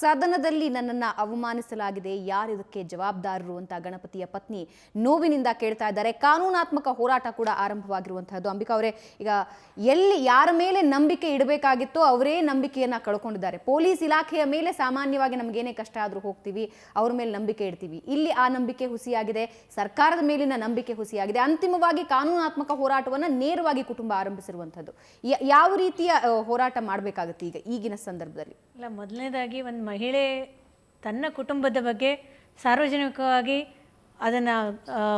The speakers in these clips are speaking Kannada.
ಸದನದಲ್ಲಿ ನನ್ನನ್ನು ಅವಮಾನಿಸಲಾಗಿದೆ. ಯಾರು ಇದಕ್ಕೆ ಜವಾಬ್ದಾರರು ಅಂತ ಗಣಪತಿಯ ಪತ್ನಿ ನೋವಿನಿಂದ ಕೇಳ್ತಾ ಇದ್ದಾರೆ. ಕಾನೂನಾತ್ಮಕ ಹೋರಾಟ ಕೂಡ ಆರಂಭವಾಗಿರುವಂತಹದ್ದು. ಅಂಬಿಕಾ ಅವರೇ, ಈಗ ಎಲ್ಲಿ ಯಾರ ಮೇಲೆ ನಂಬಿಕೆ ಇಡಬೇಕಾಗಿತ್ತೋ ಅವರೇ ನಂಬಿಕೆಯನ್ನ ಕಳ್ಕೊಂಡಿದ್ದಾರೆ. ಪೊಲೀಸ್ ಇಲಾಖೆಯ ಮೇಲೆ ಸಾಮಾನ್ಯವಾಗಿ ನಮಗೇನೇ ಕಷ್ಟ ಆದರೂ ಹೋಗ್ತೀವಿ, ಅವ್ರ ಮೇಲೆ ನಂಬಿಕೆ ಇಡ್ತೀವಿ. ಇಲ್ಲಿ ಆ ನಂಬಿಕೆ ಹುಸಿಯಾಗಿದೆ, ಸರ್ಕಾರದ ಮೇಲಿನ ನಂಬಿಕೆ ಹುಸಿಯಾಗಿದೆ. ಅಂತಿಮವಾಗಿ ಕಾನೂನಾತ್ಮಕ ಹೋರಾಟವನ್ನು ನೇರವಾಗಿ ಕುಟುಂಬ ಆರಂಭಿಸಿರುವಂಥದ್ದು ಯಾವ ರೀತಿಯ ಹೋರಾಟ ಮಾಡಬೇಕಾಗುತ್ತೆ ಈಗ ಈಗಿನ ಸಂದರ್ಭದಲ್ಲಿ? ಇಲ್ಲ, ಮೊದಲನೇದಾಗಿ ಒಂದು ಮಹಿಳೆ ತನ್ನ ಕುಟುಂಬದ ಬಗ್ಗೆ ಸಾರ್ವಜನಿಕವಾಗಿ ಅದನ್ನು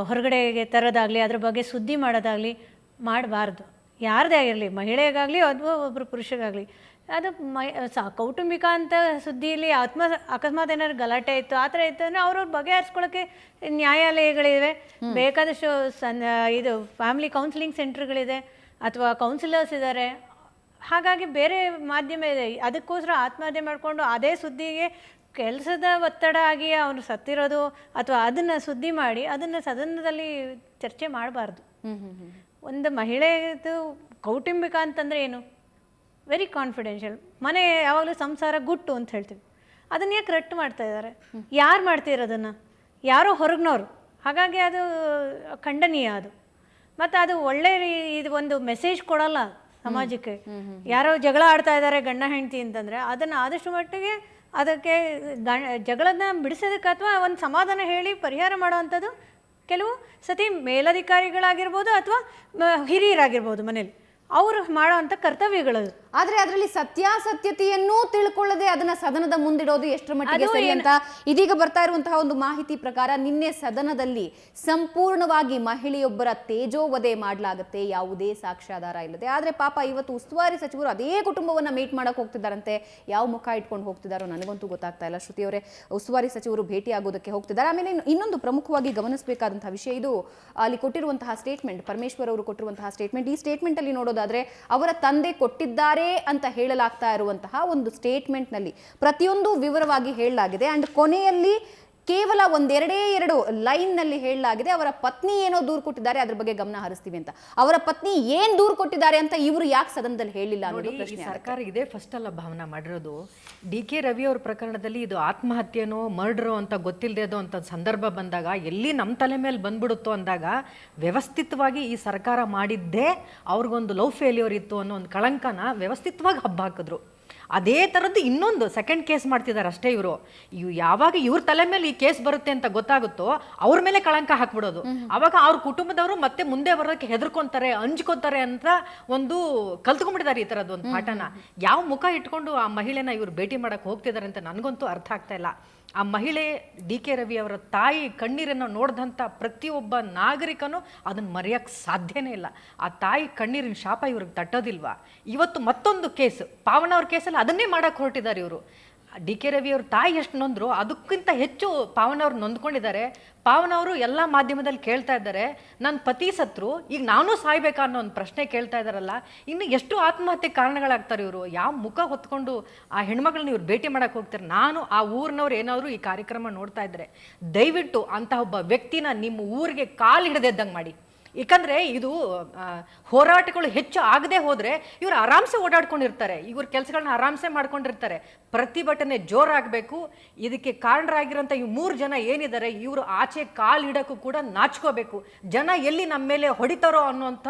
ಹೊರಗಡೆಗೆ ತರೋದಾಗಲಿ ಅದ್ರ ಬಗ್ಗೆ ಸುದ್ದಿ ಮಾಡೋದಾಗಲಿ ಮಾಡಬಾರ್ದು. ಯಾರದೇ ಆಗಿರಲಿ ಮಹಿಳೆಗಾಗಲಿ ಅಥವಾ ಒಬ್ಬರು ಪುರುಷಗಾಗಲಿ. ಅದು ಮೈ ಸ ಕೌಟುಂಬಿಕ ಅಂತ ಸುದ್ದಿಯಲ್ಲಿ ಆತ್ಮ ಅಕಸ್ಮಾತ್ ಏನಾದ್ರು ಗಲಾಟೆ ಇತ್ತು ಆ ಥರ ಇತ್ತು ಅಂದರೆ ಅವ್ರವ್ರ ಬಗೆಹರಿಸ್ಕೊಳ್ಳೋಕ್ಕೆ ನ್ಯಾಯಾಲಯಗಳಿವೆ. ಬೇಕಾದಷ್ಟು ಸನ್ ಇದು ಫ್ಯಾಮಿಲಿ ಕೌನ್ಸಿಲಿಂಗ್ ಸೆಂಟರ್ಗಳಿದೆ ಅಥವಾ ಕೌನ್ಸಿಲರ್ಸ್ ಇದ್ದಾರೆ. ಹಾಗಾಗಿ ಬೇರೆ ಮಾಧ್ಯಮ ಇದೆ. ಅದಕ್ಕೋಸ್ಕರ ಆತ್ಮಹತ್ಯೆ ಮಾಡಿಕೊಂಡು ಅದೇ ಸುದ್ದಿಗೆ ಕೆಲಸದ ಒತ್ತಡ ಆಗಿ ಅವನು ಸತ್ತಿರೋದು ಅಥವಾ ಅದನ್ನು ಸುದ್ದಿ ಮಾಡಿ ಅದನ್ನು ಸದನದಲ್ಲಿ ಚರ್ಚೆ ಮಾಡಬಾರ್ದು. ಒಂದು ಮಹಿಳೆಯದು ಕೌಟುಂಬಿಕ ಅಂತಂದರೆ ಏನು? ವೆರಿ ಕಾನ್ಫಿಡೆನ್ಷಿಯಲ್ ಮನೆ ಯಾವಾಗಲೂ ಸಂಸಾರ ಗುಟ್ಟು ಅಂತ ಹೇಳ್ತೀವಿ. ಅದನ್ನ ಯಾಕೆ ರಟ್ಟು ಮಾಡ್ತಾ ಇದ್ದಾರೆ ಯಾರು ಮಾಡ್ತಿರೋದನ್ನು ಯಾರೋ ಹೊರಗಿನವ್ರು. ಹಾಗಾಗಿ ಅದು ಖಂಡನೀಯ ಅದು. ಮತ್ತು ಅದು ಒಳ್ಳೆ ರೀ- ಇದು ಒಂದು ಮೆಸೇಜ್ ಕೊಡಲ್ಲ. ಸಮಾಜಕ್ಕೆ. ಯಾರೋ ಜಗಳ ಆಡ್ತಾ ಇದ್ದಾರೆ ಗಂಡ ಹೆಂಡತಿ ಅಂತಂದ್ರೆ ಅದನ್ನ ಆದಷ್ಟು ಮಟ್ಟಿಗೆ ಅದಕ್ಕೆ ಜಗಳನ್ನ ಬಿಡಿಸೋದಕ್ಕೆ ಅಥವಾ ಒಂದು ಸಮಾಧಾನ ಹೇಳಿ ಪರಿಹಾರ ಮಾಡೋವಂಥದ್ದು ಕೆಲವು ಸತಿ ಮೇಲಧಿಕಾರಿಗಳಾಗಿರ್ಬೋದು ಅಥವಾ ಹಿರಿಯರಾಗಿರ್ಬೋದು ಮನೇಲಿ. ಅವರು ಮಾಡೋವಂಥ ಕರ್ತವ್ಯಗಳದು. ಆದ್ರೆ ಅದರಲ್ಲಿ ಸತ್ಯಾಸತ್ಯತೆಯನ್ನೂ ತಿಳ್ಕೊಳ್ಳದೆ ಅದನ್ನ ಸದನದ ಮುಂದಿಡೋದು ಎಷ್ಟರ ಮಟ್ಟಿಗೆ ಸರಿ ಅಂತ ಇದೀಗ ಬರ್ತಾ ಇರುವಂತಹ ಒಂದು ಮಾಹಿತಿ ಪ್ರಕಾರ ನಿನ್ನೆ ಸದನದಲ್ಲಿ ಸಂಪೂರ್ಣವಾಗಿ ಮಹಿಳೆಯೊಬ್ಬರ ತೇಜೋವಧೆ ಮಾಡಲಾಗುತ್ತೆ ಯಾವುದೇ ಸಾಕ್ಷ್ಯಾಧಾರ ಇಲ್ಲದೆ. ಆದ್ರೆ ಪಾಪ ಇವತ್ತು ಉಸ್ತುವಾರಿ ಸಚಿವರು ಅದೇ ಕುಟುಂಬವನ್ನ ಮೀಟ್ ಮಾಡಕ್ ಹೋಗ್ತಿದ್ದಾರಂತೆ ಯಾವ ಮುಖ ಇಟ್ಕೊಂಡು ಹೋಗ್ತಿದ್ದಾರೋ ನನಗಂತೂ ಗೊತ್ತಾಗ್ತಾ ಇಲ್ಲ. ಶ್ರುತಿ ಅವರೇ ಉಸ್ತುವಾರಿ ಸಚಿವರು ಭೇಟಿ ಆಗೋದಕ್ಕೆ ಹೋಗ್ತಿದ್ದಾರೆ. ಆಮೇಲೆ ಇನ್ನೊಂದು ಪ್ರಮುಖವಾಗಿ ಗಮನಿಸಬೇಕಾದಂತಹ ವಿಷಯ ಇದು. ಅಲ್ಲಿ ಕೊಟ್ಟಿರುವಂತಹ ಸ್ಟೇಟ್ಮೆಂಟ್ ಪರಮೇಶ್ವರ್ ಅವರು ಕೊಟ್ಟಿರುವಂತಹ ಸ್ಟೇಟ್ಮೆಂಟ್ ಈ ಸ್ಟೇಟ್ಮೆಂಟ್ ಅಲ್ಲಿ ನೋಡೋದಾದ್ರೆ ಅವರ ತಂದೆ ಕೊಟ್ಟಿದ್ದಾರೆ ಅಂತ ಹೇಳಲಾಗ್ತಾ ಇರುವಂತಹ ಒಂದು ಸ್ಟೇಟ್ಮೆಂಟ್ನಲ್ಲಿ ಪ್ರತಿಯೊಂದು ವಿವರವಾಗಿ ಹೇಳಲಾಗಿದೆ. ಅಂಡ್ ಕೊನೆಯಲ್ಲಿ ಕೇವಲ ಒಂದೆರಡೇ ಎರಡು ಲೈನ್ನಲ್ಲಿ ಹೇಳಲಾಗಿದೆ ಅವರ ಪತ್ನಿ ಏನೋ ದೂರು ಕೊಟ್ಟಿದ್ದಾರೆ ಅದ್ರ ಬಗ್ಗೆ ಗಮನ ಹರಿಸ್ತೀವಿ ಅಂತ. ಅವರ ಪತ್ನಿ ಏನ್ ದೂರು ಕೊಟ್ಟಿದ್ದಾರೆ ಅಂತ ಇವರು ಯಾಕೆ ಸದನದಲ್ಲಿ ಹೇಳಿಲ್ಲ ಅನ್ನೋದು ಪ್ರಶ್ನೆ ಸರ್ಕಾರ ಇದೇ ಫಸ್ಟ್ ಅಲ್ಲ ಭಾವನಾ ಮಾಡಿರೋದು. ಡಿ ಕೆ ರವಿ ಅವ್ರ ಪ್ರಕರಣದಲ್ಲಿ ಇದು ಆತ್ಮಹತ್ಯೆನೋ ಮರ್ಡ್ರೋ ಅಂತ ಗೊತ್ತಿಲ್ಲದೆ ಅಂತ ಸಂದರ್ಭ ಬಂದಾಗ ಎಲ್ಲಿ ನಮ್ಮ ತಲೆ ಮೇಲೆ ಬಂದ್ಬಿಡುತ್ತೋ ಅಂದಾಗ ವ್ಯವಸ್ಥಿತವಾಗಿ ಈ ಸರ್ಕಾರ ಮಾಡಿದ್ದೇ ಅವ್ರಿಗೊಂದು ಲವ್ ಫೇಲ್ಯೂರ್ ಇತ್ತು ಅನ್ನೋ ಒಂದು ಕಳಂಕನ ವ್ಯವಸ್ಥಿತವಾಗಿ ಹಬ್ಬ ಹಾಕಿದ್ರು. ಅದೇ ಥರದ್ದು ಇನ್ನೊಂದು ಸೆಕೆಂಡ್ ಕೇಸ್ ಮಾಡ್ತಿದ್ದಾರೆ ಅಷ್ಟೇ ಇವರು. ಇವು ಯಾವಾಗ ಇವ್ರ ತಲೆ ಮೇಲೆ ಈ ಕೇಸ್ ಬರುತ್ತೆ ಅಂತ ಗೊತ್ತಾಗುತ್ತೋ ಅವ್ರ ಮೇಲೆ ಕಳಂಕ ಹಾಕ್ಬಿಡೋದು. ಅವಾಗ ಅವ್ರ ಕುಟುಂಬದವರು ಮತ್ತೆ ಮುಂದೆ ಬರೋದಕ್ಕೆ ಹೆದರ್ಕೊಂತಾರೆ ಅಂಜ್ಕೊತಾರೆ ಅಂತ ಒಂದು ಕಲ್ತ್ಕೊಂಡ್ಬಿಟ್ಟಿದ್ದಾರೆ ಈ ಥರದ್ದು ಒಂದು ಪಾಠನ. ಯಾವ ಮುಖ ಇಟ್ಕೊಂಡು ಆ ಮಹಿಳೆನ ಇವ್ರು ಭೇಟಿ ಮಾಡಕ್ಕೆ ಹೋಗ್ತಿದ್ದಾರೆ ಅಂತ ನನಗಂತೂ ಅರ್ಥ ಆಗ್ತಾ ಇಲ್ಲ. ಆ ಮಹಿಳೆ ಡಿ ಕೆ ರವಿ ಅವರ ತಾಯಿ ಕಣ್ಣೀರನ್ನು ನೋಡಿದಂಥ ಪ್ರತಿಯೊಬ್ಬ ನಾಗರಿಕನೂ ಅದನ್ನು ಮರೆಯೋಕ್ಕೆ ಸಾಧ್ಯನೇ ಇಲ್ಲ. ಆ ತಾಯಿ ಕಣ್ಣೀರಿನ ಶಾಪ ಇವ್ರಿಗೆ ತಟ್ಟೋದಿಲ್ವಾ? ಇವತ್ತು ಮತ್ತೊಂದು ಕೇಸ್. ಪಾವನ ಅವ್ರ ಕೇಸಲ್ಲಿ ಅದನ್ನೇ ಮಾಡೋಕ್ಕೆ ಹೊರಟಿದ್ದಾರೆ ಇವರು. ಡಿ ಕೆ ರವಿ ಅವ್ರ ತಾಯಿ ಎಷ್ಟು ನೊಂದರು, ಅದಕ್ಕಿಂತ ಹೆಚ್ಚು ಪಾವನ ಅವ್ರು ನೊಂದ್ಕೊಂಡಿದ್ದಾರೆ. ಪಾವನ ಅವರು ಎಲ್ಲ ಮಾಧ್ಯಮದಲ್ಲಿ ಕೇಳ್ತಾ ಇದ್ದಾರೆ. ನನ್ನ ಪತಿ ಸತ್ರು, ಈಗ ನಾನು ಸಾಯ್ಬೇಕಾ ಅನ್ನೋ ಒಂದು ಪ್ರಶ್ನೆ ಕೇಳ್ತಾ ಇದ್ದಾರಲ್ಲ, ಇನ್ನು ಎಷ್ಟು ಆತ್ಮಹತ್ಯೆ ಕಾರಣಗಳಾಗ್ತಾರೆ ಇವರು? ಯಾವ ಮುಖ ಹೊತ್ಕೊಂಡು ಆ ಹೆಣ್ಮಗಳನ್ನ ಇವ್ರು ಭೇಟಿ ಮಾಡಕ್ಕೆ ಹೋಗ್ತಾರೆ? ನಾನು ಆ ಊರಿನವ್ರು ಏನಾದರೂ ಈ ಕಾರ್ಯಕ್ರಮ ನೋಡ್ತಾ ಇದ್ದಾರೆ ದಯವಿಟ್ಟು ಅಂತಹ ಒಬ್ಬ ವ್ಯಕ್ತಿನ ನಿಮ್ಮ ಊರಿಗೆ ಕಾಲು ಹಿಡಿದಿದ್ದಂಗೆ ಮಾಡಿ. ಯಾಕಂದ್ರೆ ಇದು ಹೋರಾಟಗಳು ಹೆಚ್ಚು ಆಗದೆ ಹೋದ್ರೆ ಇವರು ಆರಾಮ್ಸೆ ಓಡಾಡ್ಕೊಂಡಿರ್ತಾರೆ. ಇವ್ರ ಕೆಲಸಗಳನ್ನ ಆರಾಮ್ಸೆ ಮಾಡ್ಕೊಂಡಿರ್ತಾರೆ. ಪ್ರತಿಭಟನೆ ಜೋರಾಗಬೇಕು. ಇದಕ್ಕೆ ಕಾರಣರಾಗಿರೋಂಥ ಈ ಮೂರು ಜನ ಏನಿದ್ದಾರೆ ಇವರು ಆಚೆ ಕಾಲು ಇಡಕ್ಕೂ ಕೂಡ ನಾಚ್ಕೋಬೇಕು. ಜನ ಎಲ್ಲಿ ನಮ್ಮ ಮೇಲೆ ಹೊಡಿತಾರೋ ಅನ್ನೋಂಥ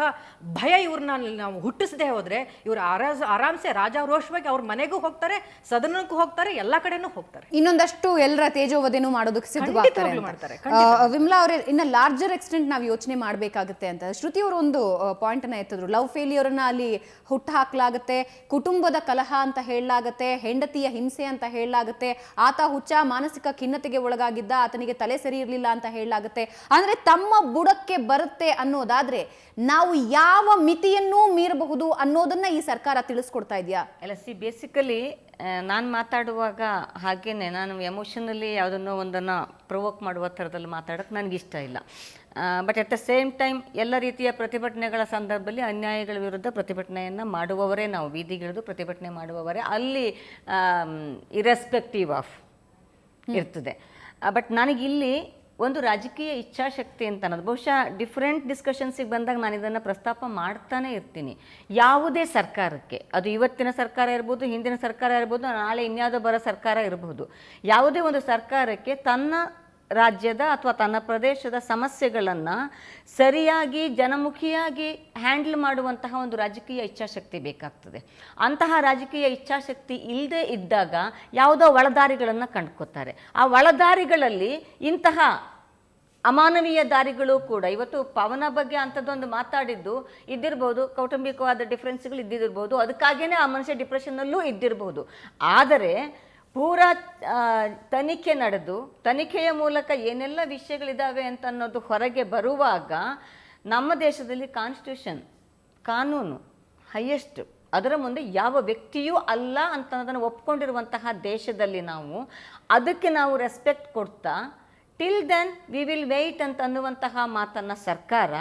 ಭಯ ಇವ್ರನ್ನ ನಾವು ಹುಟ್ಟಿಸದೆ ಹೋದ್ರೆ ಇವರು ಆರಾಜ್ ಆರಾಮ್ಸೆ ರಾಜಾರೋಷವಾಗಿ ಅವ್ರ ಮನೆಗೂ ಹೋಗ್ತಾರೆ ಸದನಕ್ಕೂ ಹೋಗ್ತಾರೆ ಎಲ್ಲ ಕಡೆನೂ ಹೋಗ್ತಾರೆ. ಇನ್ನೊಂದಷ್ಟು ಎಲ್ಲರ ತೇಜೋವಧೆನೂ ಮಾಡೋದಕ್ಕೆ ಸಿದ್ಧವಾಗ್ತಾರೆ ಮಾಡ್ತಾರೆ, ವಿಮಲಾ ಅವರೇ ಇನ್ನ ಲಾರ್ಜರ್ ಎಕ್ಸ್ಟೆಂಟ್ ನಾವು ಯೋಚನೆ ಮಾಡಬೇಕಾಗುತ್ತೆ ಅಂತ. ಶ್ರುತಿ ಅವರು ಒಂದು ಪಾಯಿಂಟ್ ಅನ್ನ ಎತ್ತಿದ್ರು. ಲವ್ ಫೇಲಿಯರ್ ಅನ್ನ ಅಲ್ಲಿ ಹುಟ್ಟು ಹಾಕಲಾಗುತ್ತೆ ಕುಟುಂಬದ ಕಲಹ ಅಂತ ಹೇಳಲಾಗುತ್ತೆ, ಹೆಂಡತಿಯ ಹಿಂಸೆ ಅಂತ ಹೇಳಲಾಗುತ್ತೆ, ಆತ ಹುಚ್ಚ, ಮಾನಸಿಕ ಖಿನ್ನತೆಗೆ ಒಳಗಾಗಿದ್ದ, ಆತನಿಗೆ ತಲೆ ಸರಿ ಇರಲಿಲ್ಲ ಅಂತ ಹೇಳಲಾಗತ್ತೆ. ಅಂದ್ರೆ ತಮ್ಮ ಬುಡಕ್ಕೆ ಬರುತ್ತೆ ಅನ್ನೋದಾದ್ರೆ ನಾವು ಯಾವ ಮಿತಿಯನ್ನೂ ಮೀರಬಹುದು ಅನ್ನೋದನ್ನ ಈ ಸರ್ಕಾರ ತಿಳಿಸ್ಕೊಡ್ತಾ ಇದೆಯಾ? ಎಲ್ಲ ಸಿ ಬೇಸಿಕಲಿ ನಾನು ಮಾತಾಡುವಾಗ ಹಾಗೇನೆ, ನಾನು ಎಮೋಷನಲಿ ಯಾವುದನ್ನೋ ಒಂದನ್ನು ಪ್ರೊವೋಕ್ ಮಾಡುವ ಥರದಲ್ಲಿ ಮಾತಾಡೋಕ್ಕೆ ನನಗಿಷ್ಟ ಇಲ್ಲ. But at the same time ಎಲ್ಲ ರೀತಿಯ ಪ್ರತಿಭಟನೆಗಳ ಸಂದರ್ಭದಲ್ಲಿ ಅನ್ಯಾಯಗಳ ವಿರುದ್ಧ ಪ್ರತಿಭಟನೆಯನ್ನು ಮಾಡುವವರೇ ನಾವು ಬೀದಿಗಿಳಿದು ಪ್ರತಿಭಟನೆ ಮಾಡುವವರೇ. ಅಲ್ಲಿ ಇರೆಸ್ಪೆಕ್ಟಿವ್ ಆಫ್ ಇರ್ತದೆ. ಬಟ್ ನನಗಿಲ್ಲಿ ಒಂದು ರಾಜಕೀಯ ಇಚ್ಛಾಶಕ್ತಿ ಅಂತ ಅನ್ನೋದು ಬಹುಶಃ ಡಿಫ್ರೆಂಟ್ ಡಿಸ್ಕಷನ್ಸಿಗೆ ಬಂದಾಗ ನಾನು ಇದನ್ನು ಪ್ರಸ್ತಾಪ ಮಾಡ್ತಾನೆ ಇರ್ತೀನಿ. ಯಾವುದೇ ಸರ್ಕಾರಕ್ಕೆ ಅದು ಇವತ್ತಿನ ಸರ್ಕಾರ ಇರ್ಬೋದು ಹಿಂದಿನ ಸರ್ಕಾರ ಇರ್ಬೋದು ನಾಳೆ ಇನ್ಯಾವುದೋ ಬರೋ ಸರ್ಕಾರ ಇರಬಹುದು ಯಾವುದೇ ಒಂದು ಸರ್ಕಾರಕ್ಕೆ ತನ್ನ ರಾಜ್ಯದ ಅಥವಾ ತನ್ನ ಪ್ರದೇಶದ ಸಮಸ್ಯೆಗಳನ್ನು ಸರಿಯಾಗಿ, ಜನಮುಖಿಯಾಗಿ ಹ್ಯಾಂಡಲ್ ಮಾಡುವಂತಹ ಒಂದು ರಾಜಕೀಯ ಇಚ್ಛಾಶಕ್ತಿ ಬೇಕಾಗ್ತದೆ. ಅಂತಹ ರಾಜಕೀಯ ಇಚ್ಛಾಶಕ್ತಿ ಇಲ್ಲದೆ ಇದ್ದಾಗ ಯಾವುದೋ ಒಳದಾರಿಗಳನ್ನು ಕಂಡ್ಕೋತಾರೆ. ಆ ಒಳದಾರಿಗಳಲ್ಲಿ ಇಂತಹ ಅಮಾನವೀಯ ದಾರಿಗಳು ಕೂಡ, ಇವತ್ತು ಪವನ ಬಗ್ಗೆ ಅಂಥದ್ದೊಂದು ಮಾತಾಡಿದ್ದು ಇದ್ದಿರ್ಬೋದು, ಕೌಟುಂಬಿಕವಾದ ಡಿಫ್ರೆನ್ಸ್ಗಳು ಇದ್ದಿರ್ಬೋದು ಅದಕ್ಕಾಗಿಯೇ ಆ ಮನುಷ್ಯ ಡಿಪ್ರೆಷನ್ನಲ್ಲೂ ಇದ್ದಿರ್ಬೋದು. ಆದರೆ ಪೂರಾ ತನಿಖೆ ನಡೆದು, ತನಿಖೆಯ ಮೂಲಕ ಏನೆಲ್ಲ ವಿಷಯಗಳಿದ್ದಾವೆ ಅಂತ ಅನ್ನೋದು ಹೊರಗೆ ಬರುವಾಗ ನಮ್ಮ ದೇಶದಲ್ಲಿ ಕಾನ್ಸ್ಟಿಟ್ಯೂಷನ್ ಕಾನೂನು ಹೈಯೆಸ್ಟ್ ಅದರ ಮುಂದೆ ಯಾವ ವ್ಯಕ್ತಿಯೂ ಅಲ್ಲ ಅಂತ ಅನ್ನೋದನ್ನು ಒಪ್ಕೊಂಡಿರುವಂತಹ ದೇಶದಲ್ಲಿ ನಾವು, ಅದಕ್ಕೆ ನಾವು ರೆಸ್ಪೆಕ್ಟ್ ಕೊಡ್ತಾ till then we will wait ಅಂತ ಅನ್ನುವಂತಹ ಮಾತನ್ನು ಸರ್ಕಾರ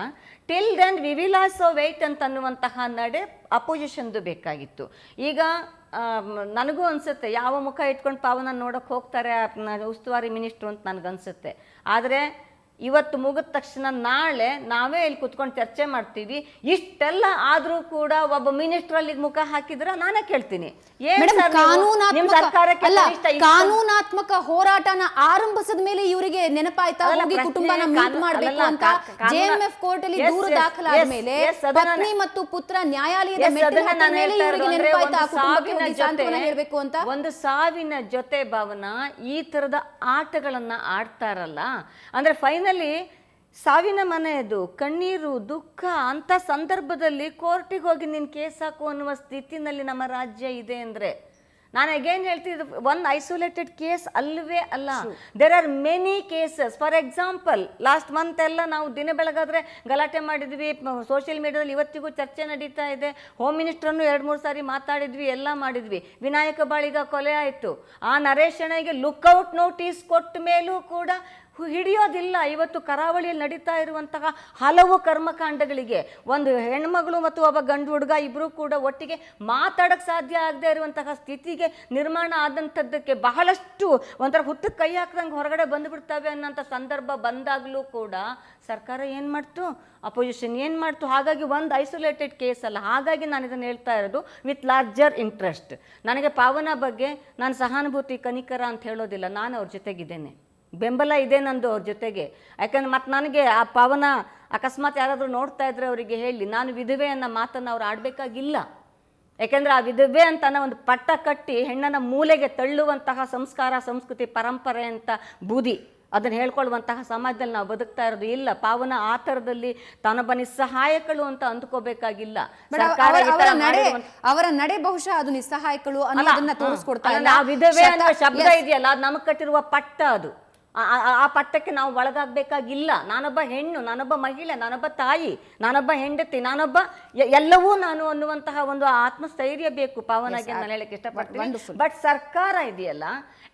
till then we will also wait ಅಂತ ಅನ್ನುವಂತಹ ನಡೆ ಅಪೋಸಿಷನ್ದು ಬೇಕಾಗಿತ್ತು. ಈಗ ನನಗೂ ಅನಿಸುತ್ತೆ. ಯಾವ ಮುಖ ಇಟ್ಕೊಂಡು ಪಾವನ ನೋಡೋಕೆ ಹೋಗ್ತಾರೆ ಉಸ್ತುವಾರಿ ಮಿನಿಸ್ಟ್ರು ಅಂತ ನನಗನ್ಸುತ್ತೆ. ಆದರೆ ಇವತ್ತು ಮುಗಿದ ತಕ್ಷಣ ನಾಳೆ ನಾವೇ ಇಲ್ಲಿ ಕುತ್ಕೊಂಡು ಚರ್ಚೆ ಮಾಡ್ತೀವಿ. ಇಷ್ಟೆಲ್ಲ ಆದರೂ ಕೂಡ ಒಬ್ಬ ಮಿನಿಸ್ಟರ್ ಅಲ್ಲಿ ಮುಖ ಹಾಕಿದ್ರೆ ನಾನೇ ಕೇಳ್ತೀನಿ. ಕಾನೂನಾತ್ಮಕ ಹೋರಾಟನ ಆರಂಭಿಸಿದ ಮೇಲೆ ಇವರಿಗೆ ನೆನಪಾಯ್ತಾ ಹೋಗಿ ಕುಟುಂಬನ ಮೀಟ್ ಮಾಡಬೇಕು ಅಂತ ಜೆಎಂಎಫ್ ಕೋರ್ಟ್ ಅಲ್ಲಿ ದೂರು ದಾಖಲಾದ ಮೇಲೆ ಪತ್ನಿ ಮತ್ತು ಪುತ್ರ ನ್ಯಾಯಾಲಯದ ಮೇಲೆ ಇವರಿಗೆ ನೆನಪಾಯ್ತಾ ಕುಟುಂಬಕ್ಕೆ ಹೋಗಿ ಸಾಂತ್ವನ ಹೇಳ್ಬೇಕು ಅಂತ? ಒಂದು ಸಾವಿನ ಜೊತೆ ಭಾವನ ಈ ತರದ ಆಟಗಳನ್ನ ಆಡ್ತಾರಲ್ಲ. ಅಂದ್ರೆ ಫೈನಲಿ ಸಾವಿನ ಮನೆಯದು ಕಣ್ಣೀರು ದುಃಖ ಅಂತ ಸಂದರ್ಭದಲ್ಲಿ ಕೋರ್ಟಿಗೆ ಹೋಗಿ ನೀನು ಕೇಸ್ ಹಾಕು ಅನ್ನುವ ಸ್ಥಿತಿನಲ್ಲಿ ನಮ್ಮ ರಾಜ್ಯ ಇದೆ ಅಂದ್ರೆ ನಾನು ಅಗೇನ್ ಹೇಳ್ತಿದ್ದು ಒನ್ ಐಸೋಲೇಟೆಡ್ ಕೇಸ್ ಅಲ್ಲವೇ ಅಲ್ಲ. There are many cases for example last month ಎಲ್ಲ ನಾವು ದಿನ ಬೆಳಗಾದ್ರೆ ಗಲಾಟೆ ಮಾಡಿದ್ವಿ ಸೋಷಿಯಲ್ ಮೀಡಿಯಾದಲ್ಲಿ ಇವತ್ತಿಗೂ ಚರ್ಚೆ ನಡೀತಾ ಇದೆ. ಹೋಮ್ ಮಿನಿಸ್ಟ್ರನ್ನು ಎರಡು ಮೂರು ಸಾರಿ ಮಾತಾಡಿದ್ವಿ ಎಲ್ಲ ಮಾಡಿದ್ವಿ. ವಿನಾಯಕ ಬಾಳಿಗ ಕೊಲೆ ಆಯಿತು. ಆ ನರೇಶನಿಗೆ ಲುಕ್ಔಟ್ ನೋಟಿಸ್ ಕೊಟ್ಟ ಮೇಲೂ ಕೂಡ ಹಿಡಿಯೋದಿಲ್ಲ. ಇವತ್ತು ಕರಾವಳಿಯಲ್ಲಿ ನಡೀತಾ ಇರುವಂತಹ ಹಲವು ಕರ್ಮಕಾಂಡಗಳಿಗೆ ಒಂದು ಹೆಣ್ಮಗಳು ಮತ್ತು ಒಬ್ಬ ಗಂಡು ಹುಡುಗ ಇಬ್ಬರು ಕೂಡ ಒಟ್ಟಿಗೆ ಮಾತಾಡಕ್ಕೆ ಸಾಧ್ಯ ಆಗದೆ ಇರುವಂತಹ ಸ್ಥಿತಿಗೆ ನಿರ್ಮಾಣ ಆದಂಥದ್ದಕ್ಕೆ ಬಹಳಷ್ಟು ಒಂಥರ ಹುತ್ತಕ್ಕೆ ಕೈ ಹಾಕ್ದಂಗೆ ಹೊರಗಡೆ ಬಂದುಬಿಡ್ತವೆ ಅನ್ನೋಂಥ ಸಂದರ್ಭ ಬಂದಾಗಲೂ ಕೂಡ ಸರ್ಕಾರ ಏನು ಮಾಡ್ತು? ಅಪೋಸಿಷನ್ ಏನು ಮಾಡ್ತು? ಹಾಗಾಗಿ ಒಂದು ಐಸೋಲೇಟೆಡ್ ಕೇಸ್ ಅಲ್ಲ. ಹಾಗಾಗಿ ನಾನು ಇದನ್ನು ಹೇಳ್ತಾ ಇರೋದು ವಿತ್ ಲಾರ್ಜರ್ ಇಂಟ್ರೆಸ್ಟ್. ನನಗೆ ಪಾವನ ಬಗ್ಗೆ ನಾನು ಸಹಾನುಭೂತಿ ಕನಿಕರ ಅಂತ ಹೇಳೋದಿಲ್ಲ. ನಾನು ಅವ್ರ ಜೊತೆಗಿದ್ದೇನೆ. ಬೆಂಬಲ ಇದೆ ನಂದು ಅವ್ರ ಜೊತೆಗೆ. ಯಾಕಂದ್ರೆ ಮತ್ತೆ ನನಗೆ ಆ ಪಾವನ ಅಕಸ್ಮಾತ್ ಯಾರಾದರೂ ನೋಡ್ತಾ ಇದ್ರೆ ಅವರಿಗೆ ಹೇಳಿ ನಾನು ವಿಧವೆ ಅನ್ನೋ ಮಾತನ್ನು ಅವ್ರು ಆಡಬೇಕಾಗಿಲ್ಲ. ಯಾಕೆಂದ್ರೆ ಆ ವಿಧವೆ ಅಂತ ಒಂದು ಪಟ್ಟ ಕಟ್ಟಿ ಹೆಣ್ಣನ ಮೂಲೆಗೆ ತಳ್ಳುವಂತಹ ಸಂಸ್ಕಾರ ಸಂಸ್ಕೃತಿ ಪರಂಪರೆ ಅಂತ ಬೂದಿ ಅದನ್ನು ಹೇಳ್ಕೊಳ್ಳುವಂತಹ ಸಮಾಜದಲ್ಲಿ ನಾವು ಬದುಕ್ತಾ ಇರೋದು ಇಲ್ಲ. ಪಾವನ ಆ ಥರದಲ್ಲಿ ತಾನೊಬ್ಬ ನಿಸ್ಸಹಾಯಕಳು ಅಂತ ಅಂದ್ಕೋಬೇಕಾಗಿಲ್ಲ. ಅವರ ನಡೆ ಬಹುಶಃ ಅದು ನಿಸ್ಸಹಾಯಕಳು ಅನ್ನೋದನ್ನ ತೋರಿಸ್ಕೊಡ್ತಾರೆ ತೋರಿಸ್ಕೊಡ್ತಾ ಇಲ್ಲ. ಆ ವಿಧವೆ ಅನ್ನೋ ಶಬ್ದ ಇದೆಯಲ್ಲ ಅದು ನಮಗೆ ಕಟ್ಟಿರುವ ಪಟ್ಟ ಅದು. ಆ- ಪಟ್ಟಕ್ಕೆ ನಾವು ಒಳಗಾಗಬೇಕಾಗಿಲ್ಲ. ನಾನೊಬ್ಬ ಹೆಣ್ಣು ನಾನೊಬ್ಬ ಮಹಿಳೆ ನಾನೊಬ್ಬ ತಾಯಿ ನಾನೊಬ್ಬ ಹೆಂಡತಿ ನಾನೊಬ್ಬ ಎಲ್ಲವೂ ನಾನು ಅನ್ನುವಂತಹ ಒಂದು ಆತ್ಮಸ್ಥೈರ್ಯ ಬೇಕು. ಪಾವನಾಗಿ ನಾನು ಹೇಳಕ್ಕೆ ಇಷ್ಟಪಡ್ತೀನಿ. ಬಟ್ ಸರ್ಕಾರ ಇದೆಯಲ್ಲ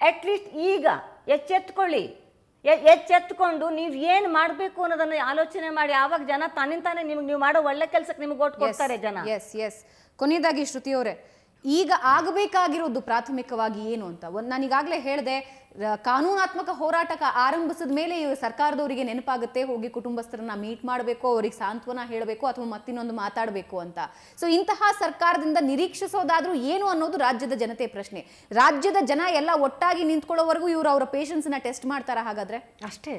ಅಟ್ಲೀಸ್ಟ್ ಈಗ ಎಚ್ಚೆತ್ಕೊಳ್ಳಿ. ಎಚ್ಚೆತ್ಕೊಂಡು ನೀವು ಏನು ಮಾಡಬೇಕು ಅನ್ನೋದನ್ನ ಆಲೋಚನೆ ಮಾಡಿ. ಆವಾಗ ಜನ ತನ್ನಿಂತಾನೆ ನಿಮ್ಗೆ ನೀವು ಮಾಡೋ ಒಳ್ಳೆ ಕೆಲಸಕ್ಕೆ ನಿಮ್ಗೆ ಓಟ್ ಕೊಡ್ತಾರೆ ಜನ. ಎಸ್ ಎಸ್ ಕೊನೆಯದಾಗಿ ಶ್ರುತಿ ಅವರೇ ಈಗ ಆಗಬೇಕಾಗಿರೋದು ಪ್ರಾಥಮಿಕವಾಗಿ ಏನು ಅಂತ. ಒಂದು ನಾನು ಈಗಾಗಲೇ ಹೇಳಿದೆ ಕಾನೂನಾತ್ಮಕ ಹೋರಾಟಕ ಆರಂಭಿಸಿದ ಮೇಲೆ ಇವರು ಸರ್ಕಾರದವರಿಗೆ ನೆನಪಾಗುತ್ತೆ, ಹೋಗಿ ಕುಟುಂಬಸ್ಥರನ್ನ ಮೀಟ್ ಮಾಡಬೇಕು, ಅವ್ರಿಗೆ ಸಾಂತ್ವನ ಹೇಳಬೇಕು ಅಥವಾ ಮತ್ತಿನ್ನೊಂದು ಮಾತಾಡಬೇಕು ಅಂತ. ಸೊ ಇಂತಹ ಸರ್ಕಾರದಿಂದ ನಿರೀಕ್ಷಿಸೋದಾದ್ರೂ ಏನು ಅನ್ನೋದು ರಾಜ್ಯದ ಜನತೆ ಪ್ರಶ್ನೆ. ರಾಜ್ಯದ ಜನ ಎಲ್ಲ ಒಟ್ಟಾಗಿ ನಿಂತ್ಕೊಳ್ಳೋವರೆಗೂ ಇವರು ಅವರ ಪೇಷನ್ಸ್ನ ಟೆಸ್ಟ್ ಮಾಡ್ತಾರ ಹಾಗಾದ್ರೆ? ಅಷ್ಟೇ.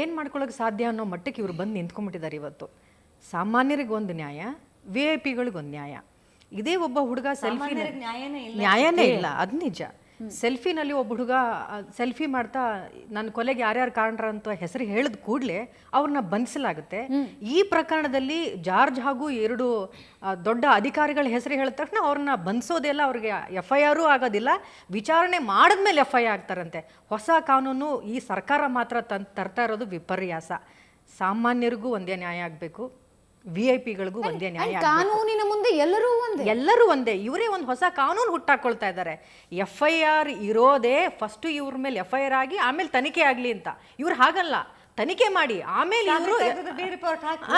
ಏನು ಮಾಡ್ಕೊಳ್ಳೋಕೆ ಸಾಧ್ಯ ಅನ್ನೋ ಮಟ್ಟಕ್ಕೆ ಇವರು ಬಂದು ನಿಂತ್ಕೊಂಡ್ಬಿಟ್ಟಿದ್ದಾರೆ ಇವತ್ತು. ಸಾಮಾನ್ಯರಿಗೆ ಒಂದು ನ್ಯಾಯ ವಿ ಐ ಪಿಗಳಿಗೊಂದು ನ್ಯಾಯ. ಇದೇ ಒಬ್ಬ ಹುಡುಗ ಸೆಲ್ಫಿ ನ್ಯಾಯನೇ ಇಲ್ಲ. ಅದ್ ನಿಜ. ಸೆಲ್ಫಿನಲ್ಲಿ ಒಬ್ಬ ಹುಡುಗ ಸೆಲ್ಫಿ ಮಾಡ್ತಾ ನನ್ನ ಕೊಲೆಗೆ ಯಾರ್ಯಾರು ಕಾರಣರ ಅಂತ ಹೆಸರು ಹೇಳಿದ ಕೂಡಲೇ ಅವ್ರನ್ನ ಬಂಧಿಸಲಾಗುತ್ತೆ. ಈ ಪ್ರಕರಣದಲ್ಲಿ ಜಾರ್ಜ್ ಹಾಗೂ ಎರಡು ದೊಡ್ಡ ಅಧಿಕಾರಿಗಳ ಹೆಸರು ಹೇಳಿದ ತಕ್ಷಣ ಅವ್ರನ್ನ ಬಂಧಿಸೋದೆಲ್ಲ ಅವ್ರಿಗೆ ಎಫ್ ಐ ಆರು ಆಗೋದಿಲ್ಲ. ವಿಚಾರಣೆ ಮಾಡಿದ್ಮೇಲೆ ಎಫ್ ಐ ಆಗ್ತಾರಂತೆ. ಹೊಸ ಕಾನೂನು ಈ ಸರ್ಕಾರ ಮಾತ್ರ ತನ್ ತರ್ತಾ ಇರೋದು ವಿಪರ್ಯಾಸ. ಸಾಮಾನ್ಯರಿಗೂ ಒಂದೇ ನ್ಯಾಯ ಆಗಬೇಕು. ವಿ ಐ ಪಿಗಳಿಗೂ ಒಂದೇ ನ್ಯಾಯ ಆಗ್ಬೇಕು. ಕಾನೂನಿನ ಮುಂದೆ ಎಲ್ಲರೂ ಒಂದೇ. ಎಲ್ಲರೂ ಒಂದೇ. ಇವರೇ ಒಂದು ಹೊಸ ಕಾನೂನು ಹುಟ್ಟಾಕೊಳ್ತಾ ಇದ್ದಾರೆ ಎಫ್ ಐ ಆರ್ ಇರೋದೇ ಫಸ್ಟ್ ಇವ್ರ ಮೇಲೆ ಎಫ್ ಐ ಆರ್ ಆಗಿ ಆಮೇಲೆ ತನಿಖೆ ಆಗಲಿ ಅಂತ. ಇವ್ರು ಹಾಗಲ್ಲ. ತನಿಖೆ ಮಾಡಿ. ಆಮೇಲೆ ಇವರು ರಿಪೋರ್ಟ್ ಹಾಕಿ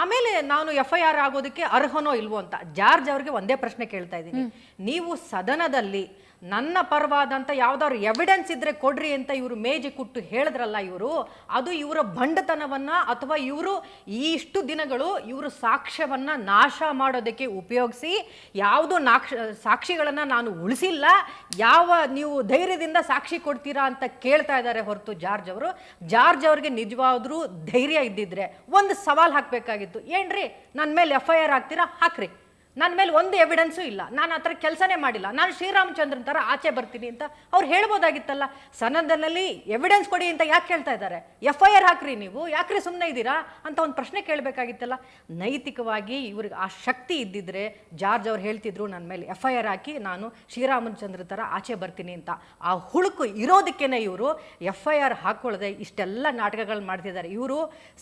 ಆಮೇಲೆ ನಾನು ಎಫ್ ಐ ಆರ್ ಆಗೋದಕ್ಕೆ ಅರ್ಹನೋ ಇಲ್ವೋ ಅಂತ. ಜಾರ್ಜ್ ಅವ್ರಿಗೆ ಒಂದೇ ಪ್ರಶ್ನೆ ಕೇಳ್ತಾ ಇದ್ದೀನಿ. ನೀವು ಸದನದಲ್ಲಿ ನನ್ನ ಪರವಾದಂಥ ಯಾವುದಾದ್ರು ಎವಿಡೆನ್ಸ್ ಇದ್ದರೆ ಕೊಡ್ರಿ ಅಂತ ಇವರು ಮೇಜಿ ಕುಟ್ಟು ಹೇಳಿದ್ರಲ್ಲ ಇವರು, ಅದು ಇವರ ಬಂಡತನವನ್ನು ಅಥವಾ ಇವರು ಈ ಇಷ್ಟು ದಿನಗಳು ಇವರು ಸಾಕ್ಷ್ಯವನ್ನು ನಾಶ ಮಾಡೋದಕ್ಕೆ ಉಪಯೋಗಿಸಿ, ಯಾವುದು ನಾಕ್ಷ, ಸಾಕ್ಷಿಗಳನ್ನು ನಾನು ಉಳಿಸಿಲ್ಲ, ಯಾವ ನೀವು ಧೈರ್ಯದಿಂದ ಸಾಕ್ಷಿ ಕೊಡ್ತೀರಾ ಅಂತ ಕೇಳ್ತಾ ಇದ್ದಾರೆ ಹೊರತು ಜಾರ್ಜ್ ಅವರು. ಜಾರ್ಜ್ ಅವ್ರಿಗೆ ನಿಜವಾದರೂ ಧೈರ್ಯ ಇದ್ದಿದ್ರೆ ಒಂದು ಸವಾಲು ಹಾಕಬೇಕಾಗಿತ್ತು, ಏನ್ರಿ ನನ್ನ ಮೇಲೆ ಎಫ್ ಐ ಆರ್ ಹಾಕ್ತೀರಾ? ಹಾಕ್ರಿ. ನನ್ನ ಮೇಲೆ ಒಂದು ಎವಿಡೆನ್ಸು ಇಲ್ಲ. ನಾನು ಆ ಥರ ಕೆಲಸನೇ ಮಾಡಿಲ್ಲ. ನಾನು ಶ್ರೀರಾಮಚಂದ್ರನ ಥರ ಆಚೆ ಬರ್ತೀನಿ ಅಂತ ಅವ್ರು ಹೇಳ್ಬೋದಾಗಿತ್ತಲ್ಲ? ಸನದನಲ್ಲಿ ಎವಿಡೆನ್ಸ್ ಕೊಡಿ ಅಂತ ಯಾಕೆ ಕೇಳ್ತಾ ಇದ್ದಾರೆ? ಎಫ್ ಐ ಆರ್ ಹಾಕ್ರಿ ನೀವು. ಯಾಕ್ರಿ ಸುಮ್ಮನೆ ಇದ್ದೀರಾ? ಅಂತ ಒಂದು ಪ್ರಶ್ನೆ ಕೇಳಬೇಕಾಗಿತ್ತಲ್ಲ? ನೈತಿಕವಾಗಿ ಇವ್ರಿಗೆ ಆ ಶಕ್ತಿ ಇದ್ದಿದ್ರೆ ಜಾರ್ಜ್ ಅವ್ರು ಹೇಳ್ತಿದ್ರು, ನನ್ನ ಮೇಲೆ ಎಫ್ ಐ ಆರ್ ಹಾಕಿ ನಾನು ಶ್ರೀರಾಮಚಂದ್ರ ಥರ ಆಚೆ ಬರ್ತೀನಿ ಅಂತ. ಆ ಹುಳುಕು ಇರೋದಕ್ಕೇನೆ ಇವರು ಎಫ್ ಐ ಆರ್ ಹಾಕೊಳ್ಳದೆ ಇಷ್ಟೆಲ್ಲ ನಾಟಕಗಳು ಮಾಡ್ತಿದ್ದಾರೆ. ಇವರು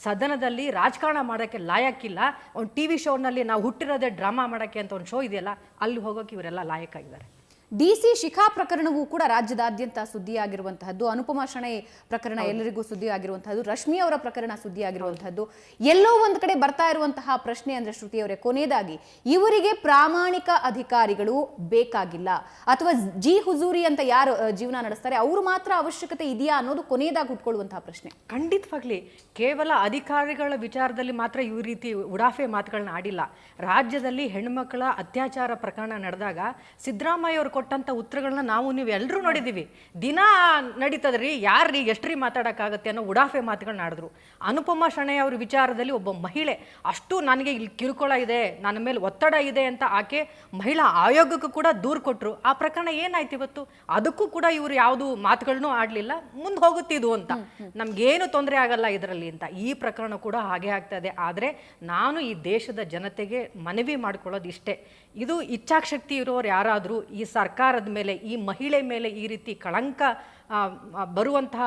ಸದನದಲ್ಲಿ ರಾಜಕಾರಣ ಮಾಡೋಕ್ಕೆ ಲಾಯಕ್ಕಿಲ್ಲ ಒಂದು ಟಿ ವಿ ಶೋನಲ್ಲಿ ನಾವು ಹುಟ್ಟಿರೋದೇ ಡ್ರಾಮಾ ಮಾಡೋಕ್ಕೆ ಅಂತ ಒಂದು ಶೋ ಇದೆಯಲ್ಲ ಅಲ್ಲಿ ಹೋಗೋಕೆ ಇವರೆಲ್ಲ ಲಾಯಕ್ಕಾಗಿದ್ದಾರೆ ಡಿ ಸಿ ಶಿಖಾ ಪ್ರಕರಣವೂ ಕೂಡ ರಾಜ್ಯದಾದ್ಯಂತ ಸುದ್ದಿಯಾಗಿರುವಂತಹದ್ದು. ಅನುಪಮಾ ಶಣೈ ಪ್ರಕರಣ ಎಲ್ಲರಿಗೂ ಸುದ್ದಿಯಾಗಿರುವಂತಹದ್ದು. ರಶ್ಮಿ ಅವರ ಪ್ರಕರಣ ಸುದ್ದಿಯಾಗಿರುವಂತಹದ್ದು. ಎಲ್ಲೋ ಒಂದು ಕಡೆ ಬರ್ತಾ ಇರುವಂತಹ ಪ್ರಶ್ನೆ ಅಂದ್ರೆ ಶ್ರುತಿ ಅವರೇ ಕೊನೆಯದಾಗಿ ಇವರಿಗೆ ಪ್ರಾಮಾಣಿಕ ಅಧಿಕಾರಿಗಳು ಬೇಕಾಗಿಲ್ಲ. ಅಥವಾ ಜಿ ಹುಜೂರಿ ಅಂತ ಯಾರು ಜೀವನ ನಡೆಸ್ತಾರೆ ಅವರು ಮಾತ್ರ ಅವಶ್ಯಕತೆ ಇದೆಯಾ ಅನ್ನೋದು ಕೊನೆಯದಾಗಿ ಹುಟ್ಕೊಳ್ಳುವಂತಹ ಪ್ರಶ್ನೆ. ಖಂಡಿತವಾಗ್ಲಿ ಕೇವಲ ಅಧಿಕಾರಿಗಳ ವಿಚಾರದಲ್ಲಿ ಮಾತ್ರ ಈ ರೀತಿ ಉಡಾಫೆ ಮಾತುಗಳನ್ನ ಆಡಿಲ್ಲ. ರಾಜ್ಯದಲ್ಲಿ ಹೆಣ್ಮಕ್ಳ ಅತ್ಯಾಚಾರ ಪ್ರಕರಣ ನಡೆದಾಗ ಸಿದ್ದರಾಮಯ್ಯ ಅವರು ಕೊಟ್ಟಂತ ಉತ್ತರಗಳನ್ನ ನಾವು ನೀವು ಎಲ್ಲರೂ ನೋಡಿದ್ದೀವಿ. ದಿನ ನಡೀತದ್ರಿ ಯಾರ್ರಿ ಎಷ್ಟ್ರಿ ಮಾತಾಡೋಕ್ಕಾಗತ್ತೆ ಅನ್ನೋ ಉಡಾಫೆ ಮಾತುಗಳನ್ನ ಆಡಿದ್ರು. ಅನುಪಮ ಶಣೆಯ ಅವ್ರ ವಿಚಾರದಲ್ಲಿ ಒಬ್ಬ ಮಹಿಳೆ ಅಷ್ಟು ನನಗೆ ಇಲ್ಲಿ ಕಿರುಕುಳ ಇದೆ ನನ್ನ ಮೇಲೆ ಒತ್ತಡ ಇದೆ ಅಂತ ಆಕೆ ಮಹಿಳಾ ಆಯೋಗಕ್ಕೂ ಕೂಡ ದೂರು ಕೊಟ್ಟರು ಆ ಪ್ರಕರಣ ಏನಾಯ್ತು ಇವತ್ತು? ಅದಕ್ಕೂ ಕೂಡ ಇವರು ಯಾವುದು ಮಾತುಗಳನ್ನೂ ಆಡಲಿಲ್ಲ ಮುಂದೆ ಹೋಗುತ್ತಿದ್ವು ಅಂತ. ನಮಗೇನು ತೊಂದರೆ ಆಗಲ್ಲ ಇದರಲ್ಲಿ ಅಂತ. ಈ ಪ್ರಕರಣ ಕೂಡ ಹಾಗೆ ಆಗ್ತದೆ ಆದರೆ ನಾನು ಈ ದೇಶದ ಜನತೆಗೆ ಮನವಿ ಮಾಡ್ಕೊಳ್ಳೋದು ಇಷ್ಟೇ ಇದು ಇಚ್ಛಾಶಕ್ತಿ ಇರೋರು ಯಾರಾದರೂ ಈ ಸರ್ಕಾರದ ಮೇಲೆ, ಈ ಮಹಿಳೆ ಮೇಲೆ ಈ ರೀತಿ ಕಳಂಕ ಬರುವಂತಹ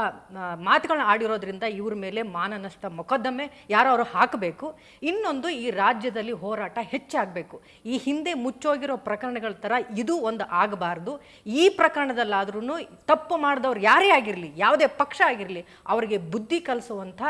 ಮಾತುಗಳನ್ನ ಆಡಿರೋದ್ರಿಂದ ಇವ್ರ ಮೇಲೆ ಮಾನನಷ್ಟ ಮೊಕದ್ದಮೆ ಯಾರೋ ಅವರು ಹಾಕಬೇಕು. ಇನ್ನೊಂದು ಈ ರಾಜ್ಯದಲ್ಲಿ ಹೋರಾಟ ಹೆಚ್ಚಾಗಬೇಕು. ಈ ಹಿಂದೆ ಮುಚ್ಚೋಗಿರೋ ಪ್ರಕರಣಗಳ ಥರ ಇದು ಒಂದು ಆಗಬಾರ್ದು. ಈ ಪ್ರಕರಣದಲ್ಲಾದ್ರೂ ತಪ್ಪು ಮಾಡಿದವ್ರು ಯಾರೇ ಆಗಿರಲಿ, ಯಾವುದೇ ಪಕ್ಷ ಆಗಿರಲಿ, ಅವರಿಗೆ ಬುದ್ಧಿ ಕಲಿಸುವಂಥ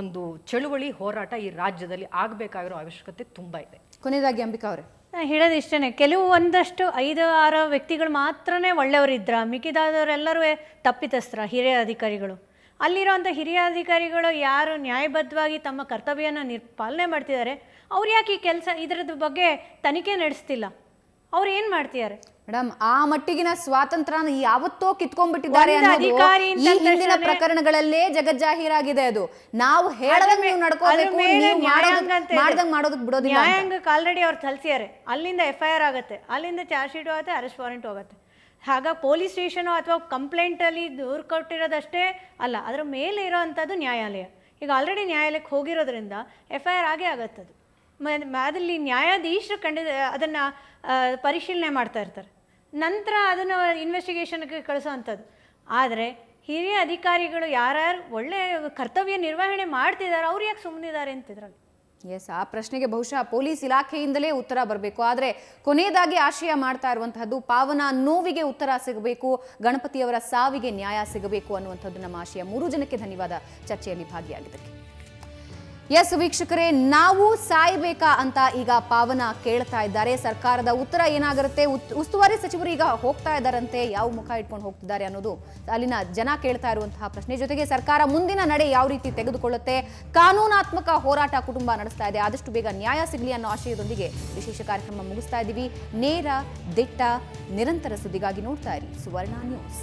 ಒಂದು ಚಳುವಳಿ ಹೋರಾಟ ಈ ರಾಜ್ಯದಲ್ಲಿ ಆಗಬೇಕಾಗಿರೋ ಅವಶ್ಯಕತೆ ತುಂಬ ಇದೆ. ಕೊನೆಯದಾಗಿ ಅಂಬಿಕಾ ಅವರೇ. ಹೇಳೋದು ಇಷ್ಟೇ ಕೆಲವು ಒಂದಷ್ಟು ಐದು, ಆರು ವ್ಯಕ್ತಿಗಳು ಮಾತ್ರನೇ ಒಳ್ಳೆಯವರಿದ್ರ. ಮಿಕ್ಕಿದಾದವರೆಲ್ಲರೂ ತಪ್ಪಿತಸ್ತ್ರ ಹಿರಿಯ ಅಧಿಕಾರಿಗಳು. ಅಲ್ಲಿರೋಂಥ ಹಿರಿಯ ಅಧಿಕಾರಿಗಳು ಯಾರು ನ್ಯಾಯಬದ್ಧವಾಗಿ ತಮ್ಮ ಕರ್ತವ್ಯನ ನಿರ್ಪಾಲನೆ ಮಾಡ್ತಿದ್ದಾರೆ ಅವ್ರು ಯಾಕೆ ಈ ಕೆಲಸ ಇದರದ ಬಗ್ಗೆ ತನಿಖೆ ನಡೆಸ್ತಿಲ್ಲ? ಅವ್ರು ಏನು ಮಾಡ್ತಿದ್ದಾರೆ? ಮೇಡಮ್ ಆ ಮಟ್ಟಿಗಿನ ಸ್ವಾತಂತ್ರ್ಯನ ಯಾವತ್ತೋ ಕಿತ್ಕೊಂಡ್ಬಿಟ್ಟಿದ್ದಾರೆ ಒಂದು ಅನ್ನೋದು ಅಧಿಕಾರಿ ಈ ಹಿಂದಿನ ಪ್ರಕರಣಗಳಲ್ಲೇ ಜಗಜ್ಜಾಹೀರಾಗಿದೆ ಅದು. ನಾವು ಹೇಳದಂಗ್ ನೀವು ನಡ್ಕೋಬೇಕು ನೀವು ಮಾಡೋದಕ್ ಮಾಡ್ದಂಗ್ ಮಾಡೋದಕ್ ಬಿಡೋದಿಲ್ಲ ಅಂತ. ನ್ಯಾಯಾಂಗಕ್ಕೆ ಆಲ್ರೆಡಿ ಅವ್ರು ತಲ್ಸಿದ್ದಾರೆ ಅಲ್ಲಿಂದ ಎಫ್ ಐ ಆರ್ ಆಗುತ್ತೆ ಅಲ್ಲಿಂದ ಚಾರ್ಜ್ ಶೀಟ್ ಆಗುತ್ತೆ ಅರೆಸ್ಟ್ ವಾರೆಂಟ್ ಹೋಗುತ್ತೆ. ಹಾಗಾಗಿ ಪೊಲೀಸ್ ಸ್ಟೇಷನು ಅಥವಾ ಕಂಪ್ಲೇಂಟಲ್ಲಿ ದೂರ್ ಕೊಟ್ಟಿರೋದಷ್ಟೇ ಅಲ್ಲ ಅದರ ಮೇಲೆ ಇರೋವಂಥದ್ದು ನ್ಯಾಯಾಲಯ. ಈಗ ಆಲ್ರೆಡಿ ನ್ಯಾಯಾಲಯಕ್ಕೆ ಹೋಗಿರೋದ್ರಿಂದ ಎಫ್ ಐ ಆರ್ ಆಗೇ ಆಗತ್ತದು ಮ- ಅದಲ್ಲಿ ನ್ಯಾಯಾಧೀಶರು ಕಂಡ ಅದನ್ನು ಪರಿಶೀಲನೆ ಮಾಡ್ತಾ ಇರ್ತಾರೆ. ನಂತರ ಅದನ್ನು ಇನ್ವೆಸ್ಟಿಗೇಷನ್ಗೆ ಕಳಿಸೋವಂಥದ್ದು ಆದರೆ ಹಿರಿಯ ಅಧಿಕಾರಿಗಳು ಯಾರ್ಯಾರು ಒಳ್ಳೆ ಕರ್ತವ್ಯ ನಿರ್ವಹಣೆ ಮಾಡ್ತಿದ್ದಾರೆ ಅವ್ರು ಯಾಕೆ ಸುಮ್ಮನಿದ್ದಾರೆ ಅಂತಿದ್ರಲ್ಲಿ? ಎಸ್ ಆ ಪ್ರಶ್ನೆಗೆ ಬಹುಶಃ ಪೊಲೀಸ್ ಇಲಾಖೆಯಿಂದಲೇ ಉತ್ತರ ಬರಬೇಕು. ಆದರೆ ಕೊನೆಯದಾಗಿ ಆಶಯ ಮಾಡ್ತಾ ಇರುವಂತಹದ್ದು ಪಾವನ ನೋವಿಗೆ ಉತ್ತರ ಸಿಗಬೇಕು, ಗಣಪತಿಯವರ ಸಾವಿಗೆ ನ್ಯಾಯ ಸಿಗಬೇಕು ಅನ್ನುವಂಥದ್ದು ನಮ್ಮ ಆಶಯ. ಮೂರು ಜನಕ್ಕೆ ಧನ್ಯವಾದ. ಚರ್ಚೆಯಲ್ಲಿ ಭಾಗಿಯಾಗಿದ್ದಕ್ಕೆ. ಎಸ್ ವೀಕ್ಷಕರೇ, ನಾವು ಸಾಯ್ಬೇಕಾ ಅಂತ ಈಗ ಪಾವನ ಕೇಳ್ತಾ ಇದ್ದಾರೆ. ಸರ್ಕಾರದ ಉತ್ತರ ಏನಾಗಿರುತ್ತೆ ಉಸ್ತುವಾರಿ ಸಚಿವರು ಈಗ ಹೋಗ್ತಾ ಇದ್ದಾರಂತೆ. ಯಾವ ಮುಖ ಇಟ್ಕೊಂಡು ಹೋಗ್ತಿದ್ದಾರೆ ಅನ್ನೋದು ಅಲ್ಲಿನ ಜನ ಕೇಳ್ತಾ ಇರುವಂತಹ ಪ್ರಶ್ನೆ. ಜೊತೆಗೆ ಸರ್ಕಾರ ಮುಂದಿನ ನಡೆ ಯಾವ ರೀತಿ ತೆಗೆದುಕೊಳ್ಳುತ್ತೆ? ಕಾನೂನಾತ್ಮಕ ಹೋರಾಟ ಕುಟುಂಬ ನಡೆಸ್ತಾ ಇದೆ. ಆದಷ್ಟು ಬೇಗ ನ್ಯಾಯ ಸಿಗಲಿ ಅನ್ನೋ ಆಶಯದೊಂದಿಗೆ ವಿಶೇಷ ಕಾರ್ಯಕ್ರಮ ಮುಗಿಸ್ತಾ ಇದ್ದೀವಿ ನೇರ ದಿಟ್ಟ ನಿರಂತರ ಸುದ್ದಿಗಾಗಿ ನೋಡ್ತಾ ಇರಿ. ಸುವರ್ಣ ನ್ಯೂಸ್.